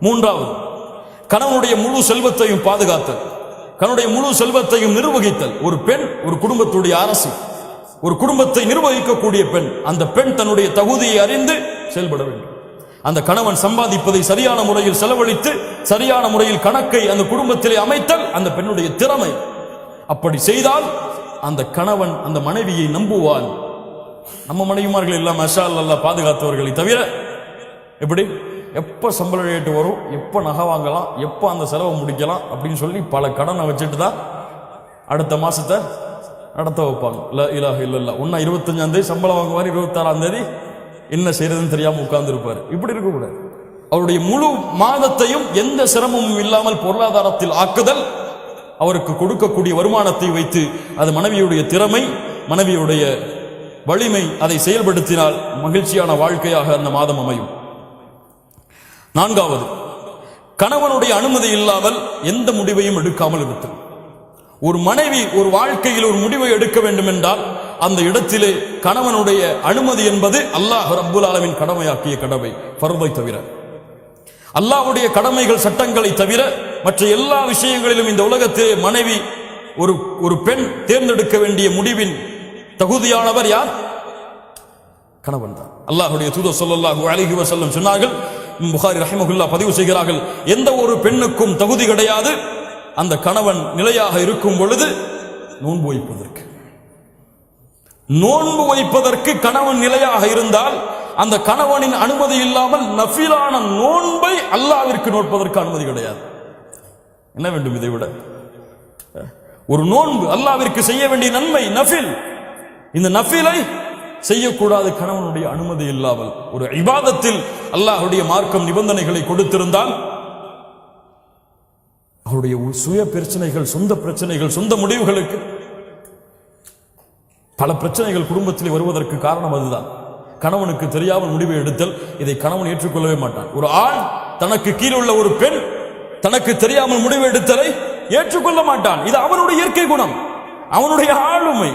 மூன்றாவது கணவனுடைய முழு செல்வத்தையும் பாதுகாத்தல். கணவனுடைய முழு செல்வத்தையும் நிர்வகித்தல். ஒரு பெண் ஒரு குடும்பத்துடைய அரசு. ஒரு குடும்பத்தை நிர்வகிக்கக்கூடிய பெண். அந்த பெண் தன்னுடைய தகுதியை அறிந்து செயல்பட வேண்டும். அந்த கணவன் சம்பாதிப்பதை சரியான முறையில் செலவழித்து சரியான முறையில் கணக்கை அந்த குடும்பத்திலே அமைத்தல் அந்த பெண்ணுடைய திறமை. அப்படி செய்தால் அந்த கணவன் அந்த மனைவியை நம்புவான். நம்ம மனைவிமார்கள் எல்லாம் மஷா அல்லா பாதுகாத்தவர்களை தவிர எப்படி? எப்போ சம்பள ரேட்டு வரும் எப்போ நகை வாங்கலாம் எப்போ அந்த செலவை முடிக்கலாம் அப்படின்னு சொல்லி பல கடனை வச்சுட்டு தான் அடுத்த மாதத்தை நடத்த வைப்பாங்க. இல்ல இல்லை இல்லை இல்லை ஒன்றா இருபத்தஞ்சாந்தேதி சம்பளம் வாங்குவார் இருபத்தாறாந்தேதி என்ன செய்யறதுன்னு தெரியாமல் உட்கார்ந்துருப்பார். இப்படி இருக்கக்கூடாது. அவருடைய முழு மாதத்தையும் எந்த சிரமமும் இல்லாமல் பொருளாதாரத்தில் ஆக்குதல் அவருக்கு கொடுக்கக்கூடிய வருமானத்தை வைத்து அது மனைவியுடைய திறமை மனைவியுடைய வலிமை அதை செயல்படுத்தினால் மகிழ்ச்சியான வாழ்க்கையாக அந்த மாதம் அமையும். நான்காவது கணவனுடைய அனுமதி இல்லாமல் எந்த முடிவையும் எடுக்காமல் இருத்தல். ஒரு மனைவி ஒரு வாழ்க்கையில் ஒரு முடிவை எடுக்க வேண்டும் என்றால் அந்த இடத்திலே கணவனுடைய அனுமதி என்பது அல்லாஹ் ரப்புல் ஆலமின் கடமையாக்கிய கடமை பருவை தவிர. அல்லாஹ்வுடைய கடமைகள் சட்டங்களை தவிர மற்ற எல்லா விஷயங்களிலும் இந்த உலகத்திலே மனைவி ஒரு ஒரு பெண் தேர்ந்தெடுக்க வேண்டிய முடிவின் தகுதியானவர் யார்? கணவன் தான். அல்லாஹுடைய தூதர் ஸல்லல்லாஹு அழகி வசல்லம் சொன்னார்கள் புகாரி ரஹிமகுல்லா பதிவு செய்கிறார்கள். எந்த ஒரு பெண்ணுக்கும் தகுதி கிடையாது. அந்த கணவன் நிலையாக இருக்கும் பொழுது நோன்பு வைப்பதற்கு. நோன்பு வைப்பதற்கு கணவன் நிலையாக இருந்தால் அந்த கணவனின் அனுமதி இல்லாமல் நஃபிலான நோன்பை அல்லாவிற்கு நோட்பதற்கு அனுமதி கிடையாது. என்ன வேண்டும் இதை விட? ஒரு நோன்பு அல்லாவிற்கு செய்ய வேண்டிய நன்மை நஃபில். இந்த நஃபிலை செய்யக்கூடாது கணவனுடைய அனுமதி இல்லாமல் ஒரு இபாதத்தில் அல்லாஹுடைய மார்க்கம் நிபந்தனைகளை கொடுத்திருந்தால் அவருடைய சுய பிரச்சனைகள் சொந்த பிரச்சனைகள் சொந்த முடிவுகளுக்கு பல பிரச்சனைகள் குடும்பத்தில் வருவதற்கு காரணம் அதுதான். கணவனுக்கு தெரியாமல் முடிவை எடுத்தல் இதை கணவன் ஏற்றுக்கொள்ளவே மாட்டான். ஒரு ஆண் தனக்கு கீழுள்ள உள்ள ஒரு பெண் தனக்கு தெரியாமல் முடிவு எடுத்தலை ஏற்றுக்கொள்ள மாட்டான். இது அவனுடைய இயற்கை குணம். அவனுடைய ஆளுமை.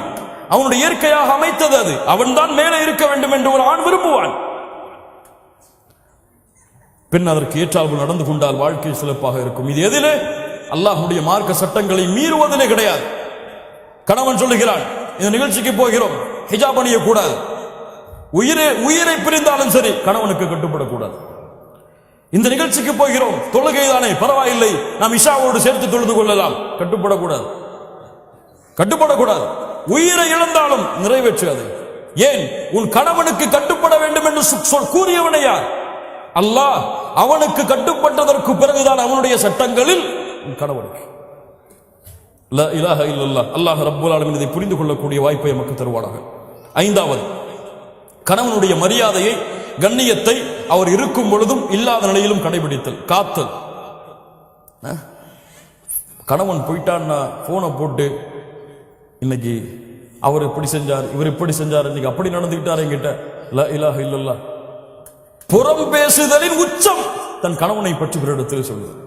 அவனுடைய இயற்கையாக அமைத்தது அது. அவன்தான் மேலே இருக்க வேண்டும் என்று ஒரு ஆண் விரும்புவான். பெண் அதற்கு ஏற்றால்போல் நடந்து கொண்டால் வாழ்க்கை சிறப்பாக இருக்கும். இது எதிலே அல்லாஹுடைய மார்க்க சட்டங்களை மீறுவதிலே கிடையாது. கணவன் சொல்லுகிறான் இந்த நிகழ்ச்சிக்கு போகிறோம் ஹிஜாப் அணியக்கூடாது. உயிரை உயிரை பிரிந்தாலும் சரி கணவனுக்கு கட்டுப்படக்கூடாது. இந்த நிகழ்ச்சிக்கு போகிறோம் தொழுகை தானே பரவாயில்லை நாம் இஷாவோடு சேர்த்து தொழுது கொள்ளலாம். கட்டுப்படக்கூடாது. கட்டுப்படக்கூடாது. உயிரை இழந்தாலும் நிறைவேற்றாது. ஏன்? உன் கணவனுக்கு கட்டுப்பட வேண்டும் என்று சொல் கூறியவனை யார்? அல்லாஹ் அவனுக்கு கட்டுப்பட்டதற்கு பிறகுதான் அவனுடைய சட்டங்களில் உன் கணவனுக்கு. லா இலாஹ அல்லாஹ் ரப்பல் ஆலமின் இதை புரிந்து கொள்ளக்கூடிய வாய்ப்பை நமக்கு தருவானாக. ஐந்தாவது கணவனுடைய மரியாதையை கண்ணியத்தை அவர் இருக்கும் பொழுதும் இல்லாத நிலையிலும் கடைபிடித்தல். காத்தல். கணவன் போயிட்டான்னா போனை போட்டு இன்னைக்கு அவர் இப்படி செஞ்சார் இவர் இப்படி செஞ்சார் இன்னைக்கு அப்படி நடந்துக்கிட்டார் என்கிட்ட. லா இல்ல புறம் பேசுதலின் உச்சம். தன் கணவனை பற்றி பிறரிடத்தில் சொல்லுது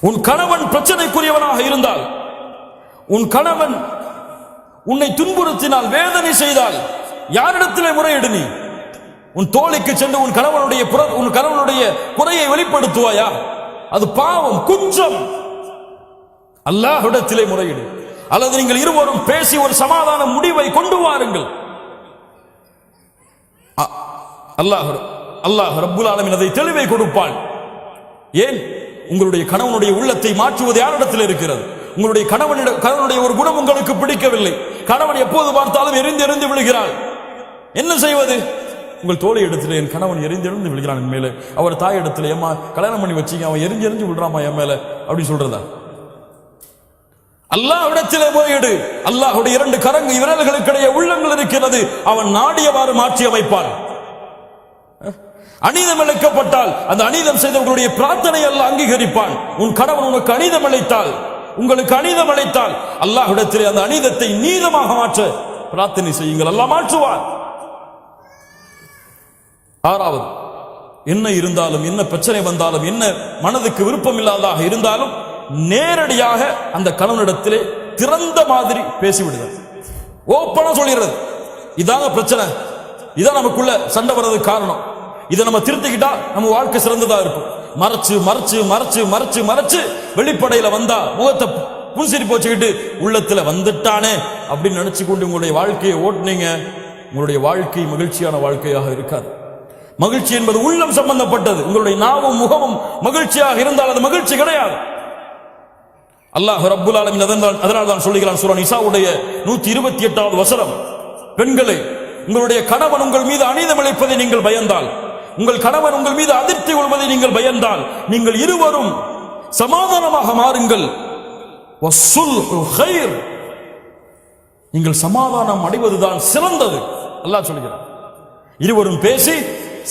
உன் கணவன் பிரச்சனைக்குரியவனாக இருந்தால் உன் கணவன் உன்னை துன்புறுத்தினால் வேதனை செய்தால் யாரிடத்திலே முறையிடு நீ? உன் தோழிக்கு சென்று உன் கணவனுடைய புற- உன் கணவனுடைய குறையை வெளிப்படுத்துவாயா? அது பாவம் குற்றம். அல்லாஹிடத்திலே முறையிடு. அல்லது நீங்கள் இருவரும் பேசி ஒரு சமாதான முடிவை கொண்டு வாருங்கள். அ- அல்லாஹ் அல்லாஹ் ரப்புல் ஆலமின் அதை தெளிவை கொடுப்பான் ஏன்? உங்களுடைய கணவனுடைய உள்ளத்தை மாற்றுவது யாரிடத்தில் இருக்கிறது? உங்களுடைய கணவனிட கணவனுடைய ஒரு குணம் உங்களுக்கு பிடிக்கவில்லை. கணவன் எப்போது பார்த்தாலும் எரிந்து எரிந்து விழுகிறாள். என்ன செய்வது? உங்கள் தோழி இடத்துல என் கணவன் எரிந்து எரிந்து விழுகிறான் என் மேலே. அவர் தாய் இடத்துல ஏமா கல்யாணம் பண்ணி வச்சிங்க. அவன் எரிஞ்சு எரிஞ்சு விடுறாமா என் மேலே. அப்படின்னு சொல்றதா? அல்லாஹ்விடத்திலே போயிடு அல்லாஹுடைய இரண்டு கரங்கு விரல்களுக்கிடையே உள்ளங்கள் இருக்கிறது. அவன் நாடியவாறு மாற்றி அமைப்பான். அநீதம் இழைக்கப்பட்டால் அந்த அநீதம் செய்தவர்களுடைய பிரார்த்தனை அல்ல அங்கீகரிப்பான். உன் கணவன் உனக்கு அநீதம் அளித்தால் உங்களுக்கு அநீதம் அளித்தால் அல்லாஹ்விடத்திலே அந்த அநீதத்தை நீதமாக மாற்ற பிரார்த்தனை செய்யுங்கள். அல்லாஹ் மாற்றுவான். ஆறாவது என்ன இருந்தாலும் என்ன பிரச்சனை வந்தாலும் என்ன மனதுக்கு விருப்பம் இல்லாததாக இருந்தாலும் நேரடியாக அந்த கணவனிடத்திலே திறந்த மாதிரி பேசிவிடுதல். ஓப்பனா சொல்லிடுறது. இதாங்க பிரச்சனை. இதான் நமக்குள்ள சண்டை வர்றதுக்கு காரணம். இதை நம்ம திருத்திக்கிட்டா நம்ம வாழ்க்கை சிறந்ததா இருக்கும். மறைச்சு மறைச்சு மறைச்சு மறைச்சு மறைச்சு வெளிப்படையில வந்தா முகத்தை புன்சிரி போச்சுக்கிட்டு உள்ளத்துல வந்துட்டானே அப்படின்னு நினைச்சு கொண்டு உங்களுடைய வாழ்க்கையை ஓட்டுனீங்க. உங்களுடைய வாழ்க்கை மகிழ்ச்சியான வாழ்க்கையாக இருக்காது. மகிழ்ச்சி என்பது உள்ளம் சம்பந்தப்பட்டது. உங்களுடைய நாவும் முகமும் மகிழ்ச்சியாக இருந்தால் அது மகிழ்ச்சி கிடையாது. அல்லாஹ் ரப்புல் ஆலமீன் அதனால் அதனால் தான் சொல்லுகிறான் சூரன் இசாவுடைய நூத்தி இருபத்தி எட்டாவது வசனம். பெண்களே உங்களுடைய கணவன் உங்கள் மீது அநீதம் இழைப்பதை நீங்கள் பயந்தால் உங்கள் கணவன் உங்கள் மீது அதிர்ச்சி கொள்வதை நீங்கள் பயந்தால் நீங்கள் இருவரும் சமாதானமாக மாறுங்கள். நீங்கள் சமாதானம் அடைவதுதான் சிறந்தது. அல்லாஹ் சொல்கிறார் இருவரும் பேசி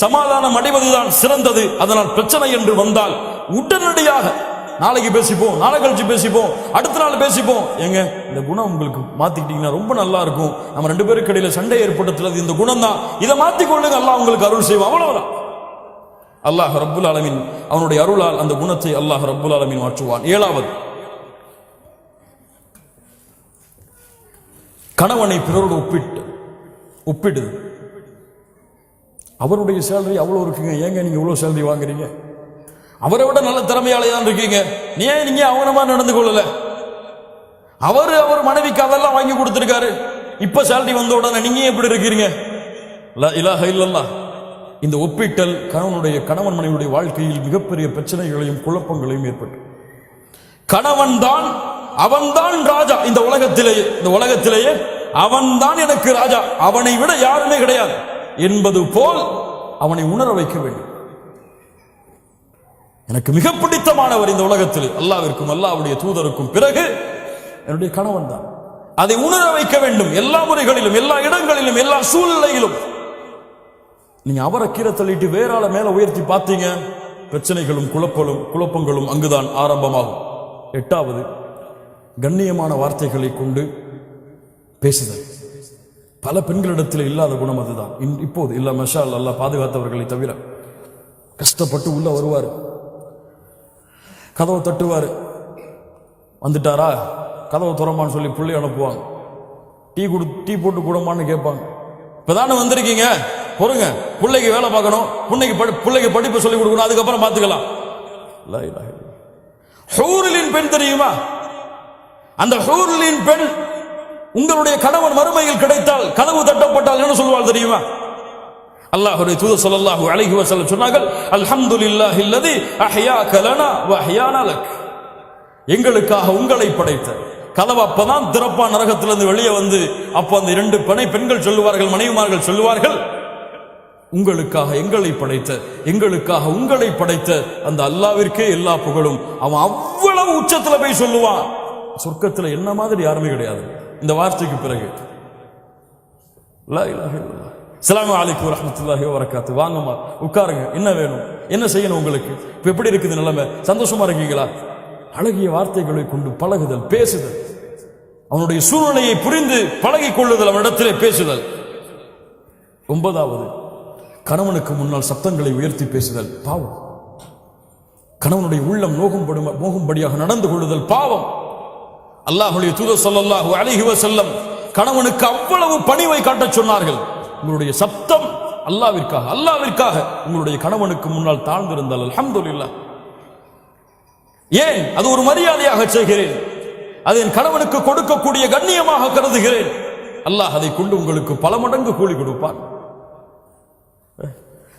சமாதானம் அடைவதுதான் சிறந்தது. அதனால் பிரச்சனை என்று வந்தால் உடனடியாக நாளைக்கு பேசிப்போம் நாளை கழிச்சு பேசிப்போம் அடுத்த நாள் பேசிப்போம். ஏங்க இந்த குணம் உங்களுக்கு மாத்திக்கிட்டீங்கன்னா ரொம்ப நல்லா இருக்கும். நம்ம ரெண்டு பேருக்கு இடையில சண்டை ஏற்படுத்துறது இந்த குணம் தான் இதை மாத்திக்கொள்ளுங்க. அல்லாஹ் உங்களுக்கு அருள் செய்வோம் அவ்வளவுதான். அல்லாஹ் ரப்புல் ஆலமின் அவனுடைய அருளால் அந்த குணத்தை அல்லாஹ் ரப்புல் ஆலமின் மாற்றுவான். ஏழாவது. கணவனை பிறரோடு ஒப்பிட்டு ஒப்பிடுது அவருடைய சேலரி அவ்வளோ இருக்குங்க. ஏங்க நீங்கள் இவ்வளோ சேலரி வாங்குறீங்க? அவரை விட நல்ல திறமையாளி தான் இருக்கீங்க நீ ஏன் நீங்க அவனமா நடந்து கொள்ளல? அவர் அவர் மனைவிக்கு அதெல்லாம் வாங்கி கொடுத்துருக்காரு. இப்ப சேலரி வந்த உடனே நீங்க எப்படி இருக்கிறீங்க? லா இலாஹ இல்லல்லா இந்த ஒப்பிட்டல் கணவனுடைய கணவன் மனைவியுடைய வாழ்க்கையில் மிகப்பெரிய பிரச்சனைகளையும் குழப்பங்களையும் ஏற்பட்டு. கணவன் தான் அவன்தான் ராஜா. இந்த உலகத்திலேயே இந்த உலகத்திலேயே அவன்தான் எனக்கு ராஜா. அவனை விட யாருமே கிடையாது. என்பது போல் அவனை உணர வைக்க வேண்டும். எனக்கு மிக பிடித்தமானவர் இந்த உலகத்தில். அல்லாவிற்கும் அல்லாவுடைய தூதருக்கும் பிறகு என்னுடைய கணவன் தான். அதை உணர வைக்க வேண்டும். எல்லா முறைகளிலும் எல்லா இடங்களிலும் எல்லா சூழ்நிலையிலும். நீங்க அவரை கீழே தள்ளிட்டு வேற ஆளை மேல உயர்த்தி பார்த்தீங்க பிரச்சனைகளும் குழப்பங்களும் குழப்பங்களும் அங்குதான் ஆரம்பமாகும். எட்டாவது கண்ணியமான வார்த்தைகளை கொண்டு பேசுதல். பல பெண்களிடத்தில் இல்லாத குணம் அதுதான். இன்- இப்போது இல்ல மஷால் அல்லாஹ் பாதுகாத்தவர்களை தவிர கஷ்டப்பட்டு உள்ள வருவார். கதவை தட்டுவார். வந்துட்டாரா? கதவை துறமான்னு சொல்லி பிள்ளை அனுப்புவாங்க. டீ கொடு டீ போட்டு கூடமான்னு கேட்பாங்க. இப்போ தானே வந்திருக்கீங்க? பொறுங்க. பிள்ளைக்கு வேலை பார்க்கணும். பிள்ளைக்கு படி பிள்ளைக்கு படிப்பு சொல்லி கொடுக்கணும். அதுக்கப்புறம் பார்த்துக்கலாம். ஹூரலின் பெண் தெரியுமா? அந்த ஹூரலின் பெண் உங்களுடைய கணவன் மறுமையில் கிடைத்தால் கதவு தட்டப்பட்டால் என்ன சொல்லுவாள் தெரியுமா? அல்லாஹுடைய தூதர் சொல்லல்லாஹு அழகி வசல்ல சொன்னார்கள் அல்ஹம்துலில்லாஹி இல்லாஹ் அஹ்யாக லனா வ அஹ்யானா எங்களுக்காக உங்களை படைத்த கதவு அப்பதான் திறப்பா நரகத்திலிருந்து வெளியே வந்து அப்ப அந்த இரண்டு பனை பெண்கள் சொல்லுவார்கள் மனைவிமார்கள் சொல்லுவார்கள் உங்களுக்காக எங்களை படைத்த எங்களுக்காக உங்களை படைத்த அந்த அல்லாவிற்கே எல்லா புகழும். அவன் அவ்வளவு உச்சத்துல போய் சொல்லுவான். சொர்க்கத்துல என்ன மாதிரி யாருமே கிடையாது. இந்த வார்த்தைக்கு பிறகு லா இலாஹ இல்லல்லாஹ். அஸ்ஸலாமு அலைக்கும் வரஹ்மத்துல்லாஹி வாங்கம்மா உட்காருங்க. என்ன வேணும்? என்ன செய்யணும் உங்களுக்கு? இப்போ எப்படி இருக்குது நிலைமை? சந்தோஷமா இருக்கீங்களா? அழகிய வார்த்தைகளை கொண்டு பழகுதல் பேசுதல். அவனுடைய சூழ்நிலையை புரிந்து பழகி கொள்ளுதல் அவனிடத்திலே பேசுதல். ஒன்பதாவது கணவனுக்கு முன்னால் சப்தங்களை உயர்த்தி பேசுதல் பாவம். கணவனுடைய உள்ளம் நோகும்படும் நோகும்படியாக நடந்து கொள்ளுதல் பாவம். அல்லாஹுடைய தூத சொல்லல்லாஹு அழகிவ செல்லம் கணவனுக்கு அவ்வளவு பணிவை காட்டச் சொன்னார்கள். உங்களுடைய சப்தம் அல்லாவிற்காக அல்லாவிற்காக உங்களுடைய கணவனுக்கு முன்னால் தாழ்ந்திருந்தால் அல்ஹம்துலில்லாஹ் ஏன்? அது ஒரு மரியாதையாக செய்கிறேன். அது என் கணவனுக்கு கொடுக்கக்கூடிய கண்ணியமாக கருதுகிறேன். அல்லாஹ் அதை கொண்டு உங்களுக்கு பல மடங்கு கூலி கொடுப்பான்.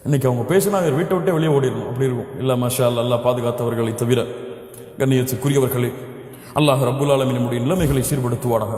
இன்னைக்கு அவங்க பேசினா அவர் வீட்டை விட்டே வெளியே ஓடிடணும். அப்படி இருக்கும். இல்லை மஷா அல்லாஹ் பாதுகாத்தவர்களை தவிர கண்ணியத்துக்குரியவர்களே அல்லாஹ் ரபுல் ஆலமீன் நம்முடைய நிலைமைகளை சீர்படுத்துவானாக.